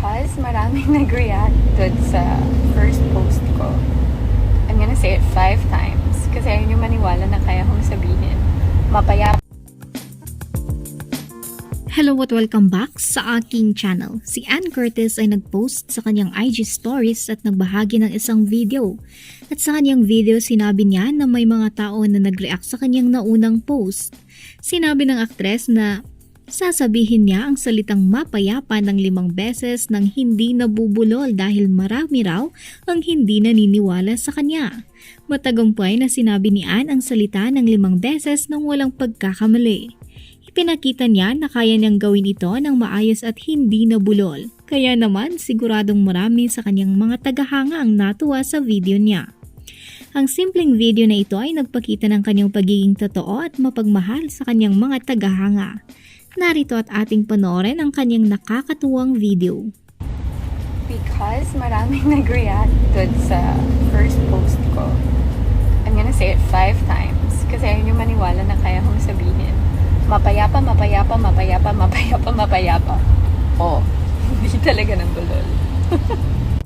Because maraming nag-react sa first post ko. I'm gonna say it five times. Kasi ayaw nyo maniwala na kaya kong sabihin. Mapayapa Hello at welcome back sa aking channel. Si Ann Curtis ay nag-post sa kanyang IG stories at nagbahagi ng isang video. At sa kanyang video sinabi niya na may mga tao na nag-react sa kanyang naunang post. Sinabi ng aktres na sasabihin niya ang salitang mapayapa ng limang beses nang hindi nabubulol dahil marami raw ang hindi naniniwala sa kanya. Matagumpay na sinabi ni Ann ang salita ng limang beses nang walang pagkakamali. Ipinakita niya na kaya niyang gawin ito ng maayos at hindi nabulol. Kaya naman siguradong marami sa kanyang mga tagahanga ang natuwa sa video niya. Ang simpleng video na ito ay nagpakita ng kanyang pagiging totoo at mapagmahal sa kanyang mga tagahanga. Narito at ating panoorin ang kanyang nakakatuwang video. because maraming nag-react dun sa first post ko. I'm gonna say it five times. Kasi ayaw nyo maniwala na kaya kong sabihin. Mapayapa, mapayapa, mapayapa, mapayapa, mapayapa. Oh, hindi talaga ng bulol.